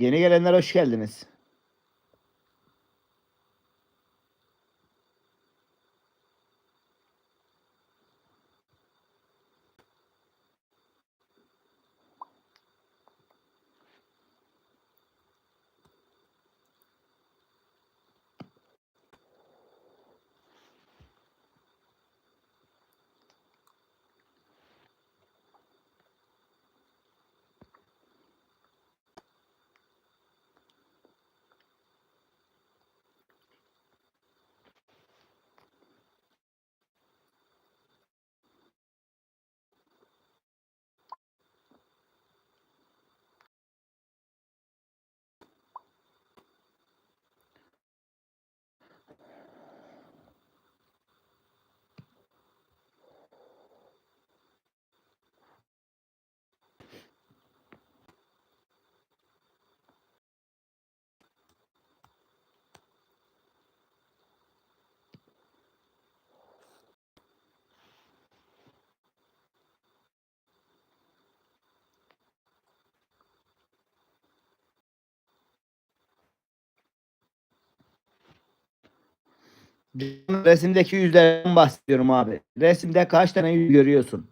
Yeni gelenler hoş geldiniz. Resimdeki yüzlerden bahsediyorum abi. Resimde kaç tane yüz görüyorsun?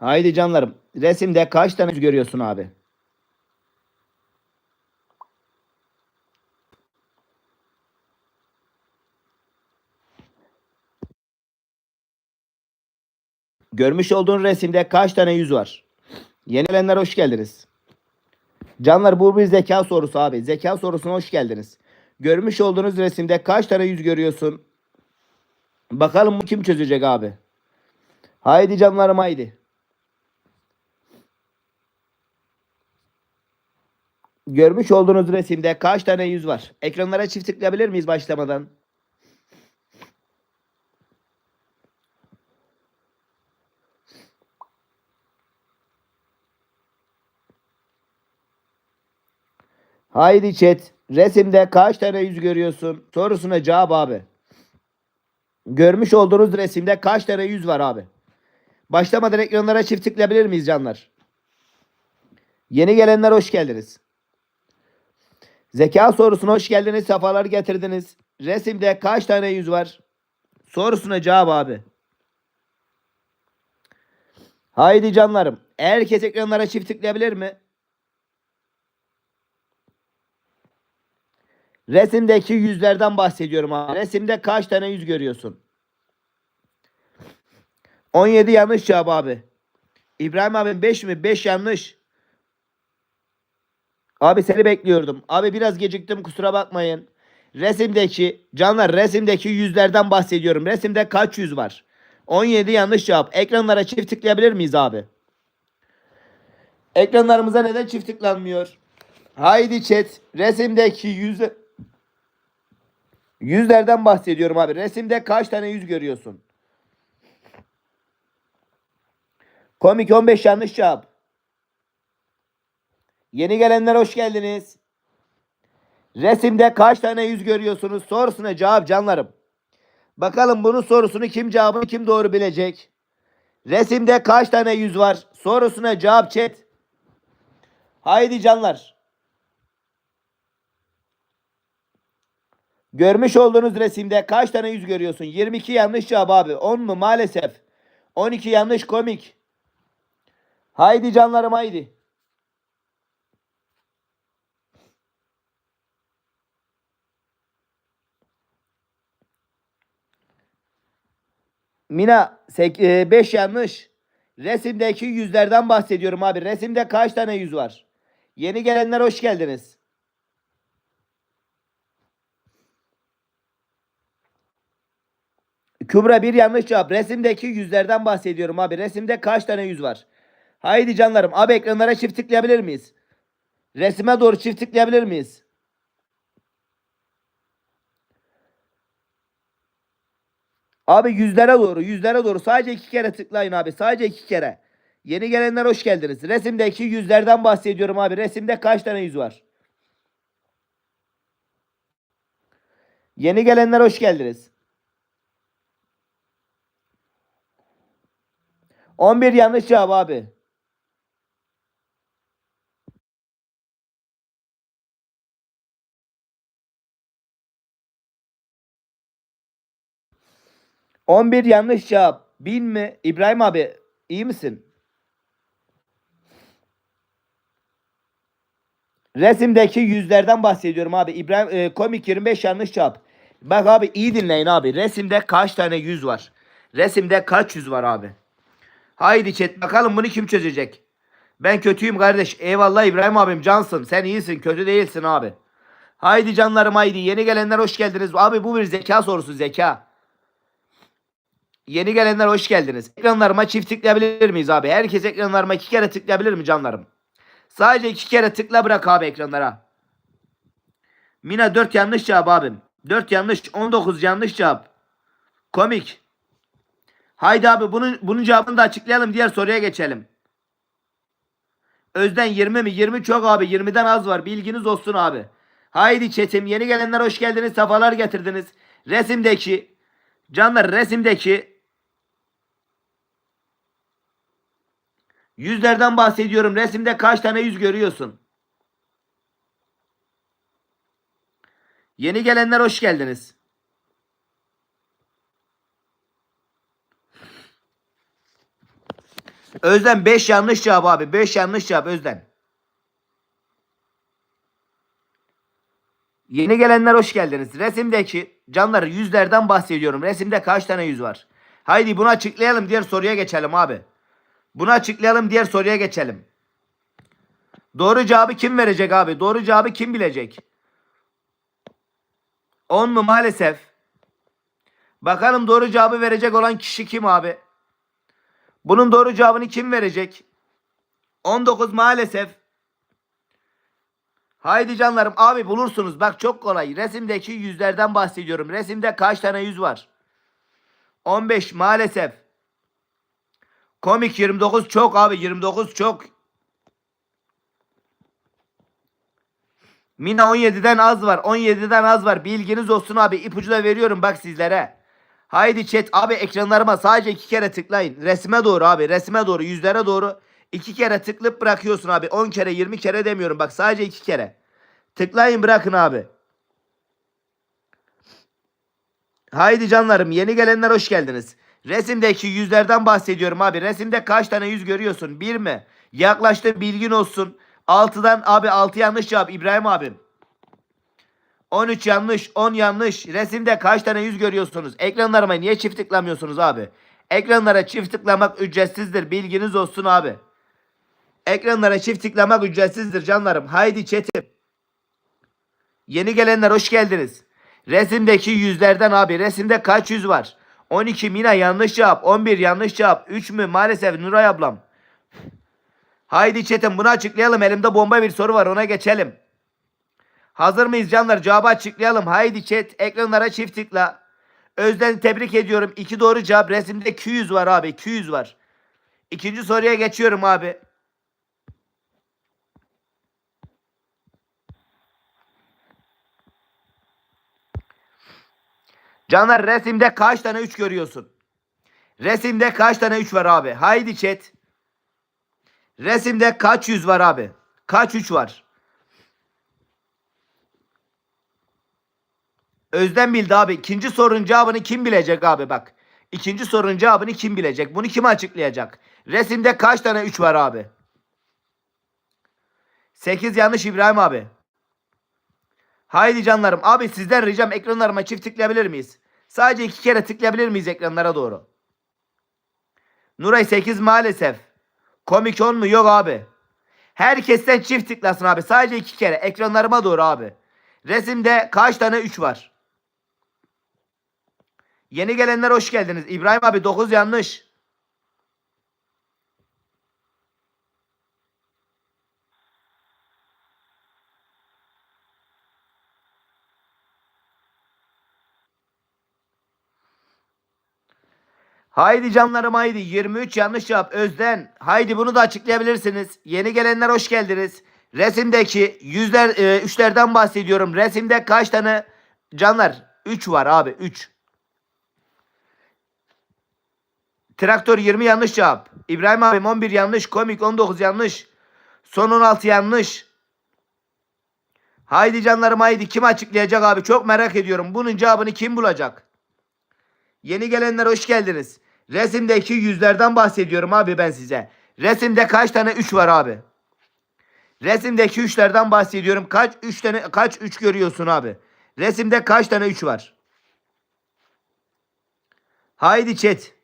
Haydi canlarım. Resimde kaç tane yüz görüyorsun abi? Görmüş olduğun resimde kaç tane yüz var? Yeni gelenler hoş geldiniz. Canlar bu bir zeka sorusu abi. Zeka sorusuna hoş geldiniz. Görmüş olduğunuz resimde kaç tane yüz görüyorsun? Bakalım bu kim çözecek abi? Haydi canlarım haydi. Görmüş olduğunuz resimde kaç tane yüz var? Ekranlara çift tıklayabilir miyiz başlamadan? Haydi chat. Resimde kaç tane yüz görüyorsun? Sorusuna cevap abi. Görmüş olduğunuz resimde kaç tane yüz var abi? Başlamadan ekranlara çift tıklayabilir miyiz canlar? Yeni gelenler hoş geldiniz. Zeka sorusuna hoş geldiniz. Sefalar getirdiniz. Resimde kaç tane yüz var? Sorusuna cevap abi. Haydi canlarım. Herkes ekranlara çift tıklayabilir mi? Resimdeki yüzlerden bahsediyorum abi. Resimde kaç tane yüz görüyorsun? 17 yanlış cevap abi. İbrahim abi 5 mi? 5 yanlış. Abi seni bekliyordum. Abi biraz geciktim kusura bakmayın. Resimdeki canlar resimdeki yüzlerden bahsediyorum. Resimde kaç yüz var? 17 yanlış cevap. Ekranlara çift tıklayabilir miyiz abi? Ekranlarımıza neden çift tıklanmıyor? Haydi chat. Resimdeki yüz yüzlerden bahsediyorum abi. Resimde kaç tane yüz görüyorsun? Komik 15 yanlış cevap. Yeni gelenler hoş geldiniz. Resimde kaç tane yüz görüyorsunuz? Sorusuna cevap canlarım. Bakalım bunun sorusunu kim cevabını kim doğru bilecek? Resimde kaç tane yüz var? Sorusuna cevap chat. Haydi canlar. Görmüş olduğunuz resimde kaç tane yüz görüyorsun? 22 yanlış cevap abi. 10 mu? Maalesef. 12 yanlış komik. Haydi canlarım haydi. Mina 5 yanlış. Resimdeki yüzlerden bahsediyorum abi. Resimde kaç tane yüz var? Yeni gelenler hoş geldiniz. Kübra bir yanlış cevap. Resimdeki yüzlerden bahsediyorum abi. Resimde kaç tane yüz var? Haydi canlarım. Abi ekranlara çift tıklayabilir miyiz? Resime doğru çift tıklayabilir miyiz? Abi yüzlere doğru, yüzlere doğru. Sadece iki kere tıklayın abi. Sadece iki kere. Yeni gelenler hoş geldiniz. Resimdeki yüzlerden bahsediyorum abi. Resimde kaç tane yüz var? Yeni gelenler hoş geldiniz. 11 yanlış cevap abi. On bir yanlış cevap. Bin mi? İbrahim abi iyi misin? Resimdeki yüzlerden bahsediyorum abi. İbrahim e, komik 25 yanlış cevap. Bak abi iyi dinleyin abi. Resimde kaç tane yüz var? Resimde kaç yüz var abi? Haydi chat bakalım bunu kim çözecek? Ben kötüyüm kardeş. Eyvallah İbrahim abim cansın. Sen iyisin kötü değilsin abi. Haydi canlarım haydi. Yeni gelenler hoş geldiniz. Abi bu bir zeka sorusu zeka. Yeni gelenler hoş geldiniz. Ekranlarıma çift tıklayabilir miyiz abi? Herkes ekranlarıma iki kere tıklayabilir mi canlarım? Sadece iki kere tıkla bırak abi ekranlara. Mina 4 yanlış cevap abim. 4 yanlış 19 yanlış cevap. Komik. Haydi abi bunun, bunun cevabını da açıklayalım. Diğer soruya geçelim. Özden 20 mi? 20 çok abi. 20'den az var. Bilginiz olsun abi. Haydi çetim. Yeni gelenler hoş geldiniz. Sefalar getirdiniz. Resimdeki canlar resimdeki yüzlerden bahsediyorum. Resimde kaç tane yüz görüyorsun? Yeni gelenler hoş geldiniz. Özden 5 yanlış cevap abi. 5 yanlış cevap Özden. Yeni gelenler hoş geldiniz. Resimdeki canlar yüzlerden bahsediyorum. Resimde kaç tane yüz var? Haydi bunu açıklayalım. Diğer soruya geçelim abi. Bunu açıklayalım. Diğer soruya geçelim. Doğru cevabı kim verecek abi? Doğru cevabı kim bilecek? 10 mu maalesef? Bakalım doğru cevabı verecek olan kişi kim abi? Bunun doğru cevabını kim verecek? 19 maalesef. Haydi canlarım abi bulursunuz. Bak çok kolay. Resimdeki yüzlerden bahsediyorum. Resimde kaç tane yüz var? 15 maalesef. Komik 29 çok abi 29 çok. Mina 17'den az var. 17'den az var. Bilginiz olsun abi. İpucu da veriyorum bak sizlere. Haydi chat abi ekranlarıma sadece iki kere tıklayın. Resme doğru abi. Resme doğru. Yüzlere doğru. iki kere tıklayıp bırakıyorsun abi. 10 kere 20 kere demiyorum. Bak sadece iki kere. Tıklayın bırakın abi. Haydi canlarım yeni gelenler hoş geldiniz. Resimdeki yüzlerden bahsediyorum abi. Resimde kaç tane yüz görüyorsun? Bir mi? Yaklaştı bilgin olsun. 6'dan abi 6 yanlış cevap İbrahim abim. 13 yanlış, 10 yanlış. Resimde kaç tane yüz görüyorsunuz? Ekranlarıma niye çift tıklamıyorsunuz abi? Ekranlara çift tıklamak ücretsizdir. Bilginiz olsun abi. Ekranlara çift tıklamak ücretsizdir canlarım. Haydi chatim. Yeni gelenler hoş geldiniz. Resimdeki yüzlerden abi. Resimde kaç yüz var? 12 Mina yanlış cevap. 11 yanlış cevap. 3 mü? Maalesef Nuray ablam. Haydi chatim bunu açıklayalım. Elimde bomba bir soru var ona geçelim. Hazır mıyız canlar? Cevabı açıklayalım. Haydi chat ekranlara çift tıkla. Özden tebrik ediyorum. İki doğru cevap. Resimde 200 var abi. 200 var. İkinci soruya geçiyorum abi. Canlar resimde kaç tane 3 görüyorsun? Resimde kaç tane 3 var abi? Haydi chat. Resimde kaç yüz var abi? Kaç 3 var? Özden bildi abi. İkinci sorunun cevabını kim bilecek abi bak. İkinci sorunun cevabını kim bilecek? Bunu kim açıklayacak? Resimde kaç tane 3 var abi? 8 yanlış İbrahim abi. Haydi canlarım. Abi sizden ricam ekranlarıma çift tıklayabilir miyiz? Sadece iki kere tıklayabilir miyiz ekranlara doğru? Nuray 8 maalesef. Komik 10 mu? Yok abi. Herkesten çift tıklasın abi. Sadece iki kere. Ekranlarıma doğru abi. Resimde kaç tane 3 var? Yeni gelenler hoş geldiniz. İbrahim abi 9 yanlış. Haydi canlarım haydi. 23 yanlış cevap. Özden. Haydi bunu da açıklayabilirsiniz. Yeni gelenler hoş geldiniz. Resimdeki yüzler, e, üçlerden bahsediyorum. Resimde kaç tane canlar? 3 var abi. 3. Traktör 20 yanlış cevap. İbrahim abim 11 yanlış. Komik 19 yanlış. Son 16 yanlış. Haydi canlarım haydi. Kim açıklayacak abi? Çok merak ediyorum. Bunun cevabını kim bulacak? Yeni gelenler hoş geldiniz. Resimdeki yüzlerden bahsediyorum abi ben size. Resimde kaç tane 3 var abi? Resimdeki üçlerden bahsediyorum. Kaç 3 tane kaç 3 görüyorsun abi? Resimde kaç tane 3 var? Haydi chat.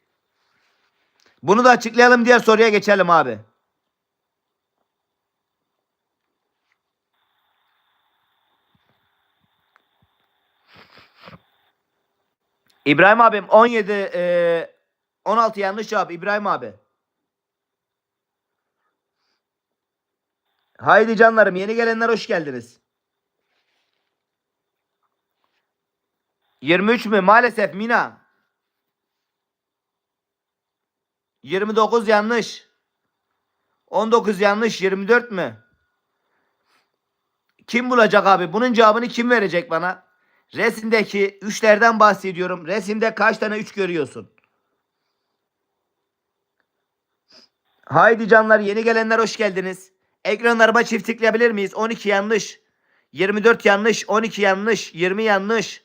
Bunu da açıklayalım diğer soruya geçelim abi. İbrahim abim 17 eee 16 yanlış cevap İbrahim abi. Haydi canlarım yeni gelenler hoş geldiniz. 23 mü? Maalesef Mina. 29 yanlış. 19 yanlış. 24 mü? Kim bulacak abi? Bunun cevabını kim verecek bana? Resimdeki üçlerden bahsediyorum. Resimde kaç tane üç görüyorsun? Haydi canlar yeni gelenler hoş geldiniz. Ekranlarıma çift tıklayabilir miyiz? 12 yanlış. 24 yanlış. 12 yanlış. 20 yanlış.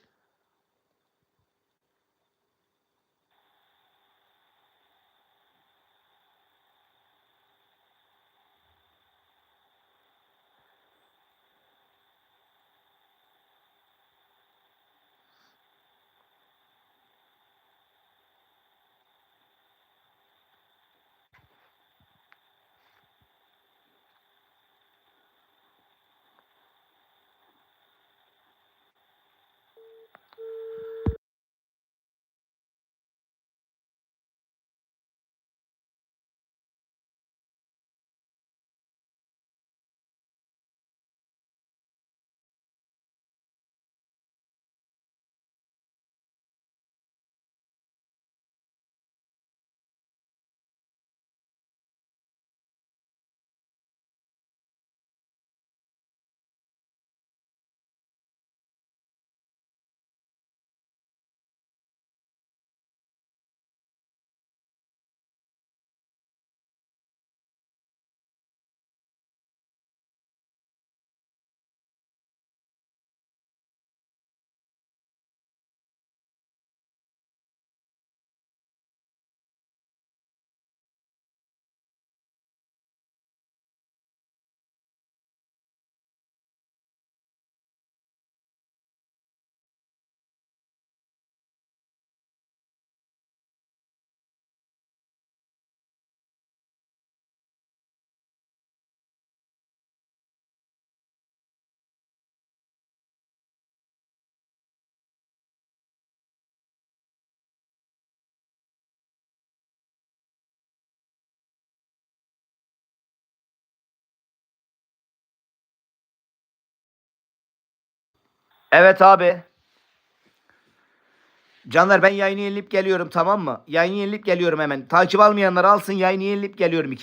Evet abi. Canlar ben yayını yenilip geliyorum tamam mı? Yayını yenilip geliyorum hemen. Takip almayanlar alsın yayını yenilip geliyorum iki